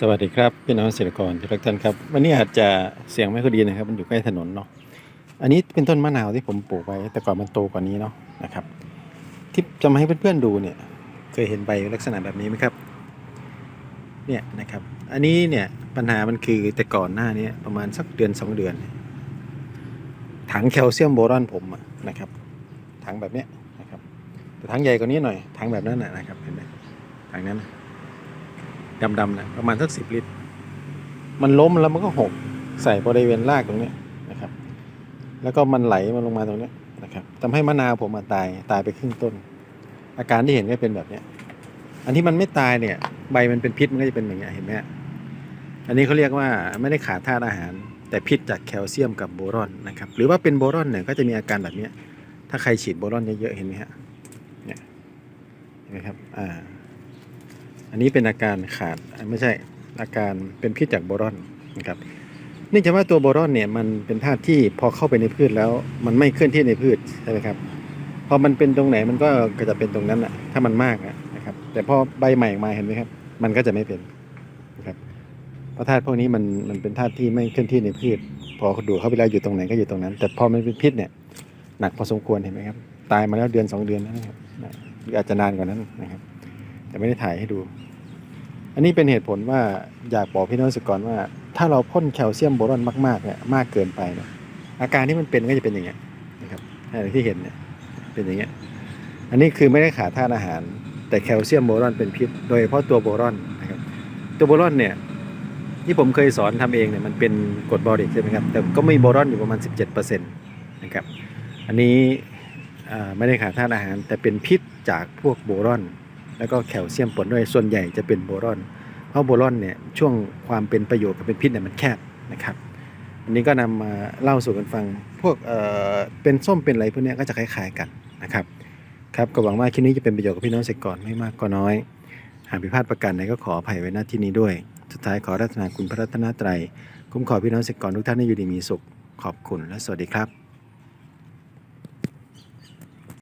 สวัสดีครับพี่น้องเกษตรกรทุกท่านครับ วันนี้อาจจะเสียงไม่ค่อยดีนะครับ มันอยู่ใกล้ถนนเนาะอันนี้เป็นต้นมะนาวที่ผมปลูกไว้ แต่ก่อนมันโตกว่านี้เนาะนะครับ ที่จะมาให้เพื่อนๆดูเนี่ย เคยเห็นใบลักษณะแบบนี้ไหมครับ เนี่ยนะครับ อันนี้เนี่ยปัญหามันคือแต่ก่อนหน้านี้ประมาณสักเดือนสองเดือน ถังแคลเซียมโบรอนผมนะครับ ถังแบบเนี้ยนะครับแต่ถังใหญ่กว่านี้หน่อยถังแบบนั้นนะนะครับเห็นไหมถังนั้นนะ ดำๆนะประมาณสักสิบลิตร มันล้มแล้วมันก็หกใส่บริเวณรากตรงนี้นะครับ แล้วก็มันไหลมาลงมาตรงนี้นะครับทำให้มะนาวผมมาตายตายไปครึ่งต้น อาการที่เห็นก็เป็นแบบเนี้ยอันที่มันไม่ตายเนี่ย ใบมันเป็นพิษมันก็จะเป็นอย่างเงี้ยเห็นไหมอันนี้เขาเรียกว่าไม่ได้ขาดธาตุอาหาร แต่พิษจากแคลเซียมกับโบรอนนะครับ หรือว่าเป็นโบรอนเนี่ยก็จะมีอาการแบบเนี้ยถ้าใครฉีดโบรอนเยอะๆเห็นไหมฮะเนี่ยเห็นไหมครับอ่า อันนี้เป็นอาการขาดไม่ใช่อาการเป็นพิษจากโบรอนนะครับเนื่องจากว่าตัวโบรอนเนี่ยมันเป็นธาตุที่พอเข้าไปในพืชแล้ว มันไม่เคลื่อนที่ในพืชใช่ไหมครับพอมันเป็นตรงไหนมันก็ก็จะเป็นตรงนั้นแหะถ้ามันมากนะครับ แต่พอใบใหม่ออกมาเห็นไหมครับ มันก็จะไม่เป็นนะครับเพราะธาตุพวกนี้มันมันเป็นธาตุที่ไม่เคลื่อนที่ในพืช พอดูเข้าไปแล้วอยู่ตรงไหนก็อยู่ตรงนั้น แต่พอมันเป็นพิษเนี่ยหนักพอสมควรเห็นไหมครับ ตายมาแล้วเดือนสองเดือนนะครับหรืออาจจะนานกว่านั้นนะครับ แต่ไม่ได้ถ่ายให้ดู อันนี้เป็นเหตุผลว่าอยากบอกพี่น้องเกรกรว่า ถ้าเราพ่นแคลเซียมโบรอนมากๆเนี่ยมากเกินไปเนี่ยอาการที่มันเป็นก็จะเป็นอย่างเงี้ยนะครับอะไรที่เห็นเนี่ยเป็นอย่างเงี้ยอันนี้คือไม่ได้ขาดธาตุอาหาร แต่แคลเซียมโบรอนเป็นพิษ โดยเฉพาะตัวโบรอนนะครับตัวโบรอนเนี่ยที่ผมเคยสอนทำเองเนี่ยมันเป็นกรดบอริกใช่ไหมครับแต่ก็มีโบรอนอยู่ประมาณ 17%นะครับอันนี้ไม่ได้ขาดธาตุอาหาร แต่เป็นพิษจากพวกโบรอน แล้วก็แคลเซียมปนด้วยส่วนใหญ่จะเป็นโบรอน เพราะโบรอนเนี่ยช่วงความเป็นประโยชน์กับเป็นพิษเนี่ยมันแคบนะครับอันนี้ก็นำมาเล่าสู่กันฟัง พวกเอ่อเป็นส้มเป็นอะไรพวกเนี้ยก็จะคล้ายๆกันนะครับครับก็หวังว่าคลิปนี้จะเป็นประโยชน์กับพี่น้องเกษตรกรไม่มากก็น้อย หากผิดพลาดประการใดก็ขออภัยไว้หน้าที่นี้ด้วย สุดท้ายขอรัตนาคุณพระรัตนตรัย คุ้มครองพี่น้องเกษตรกรทุกท่านให้อยู่ดีมีสุข ขอบคุณและสวัสดีครับ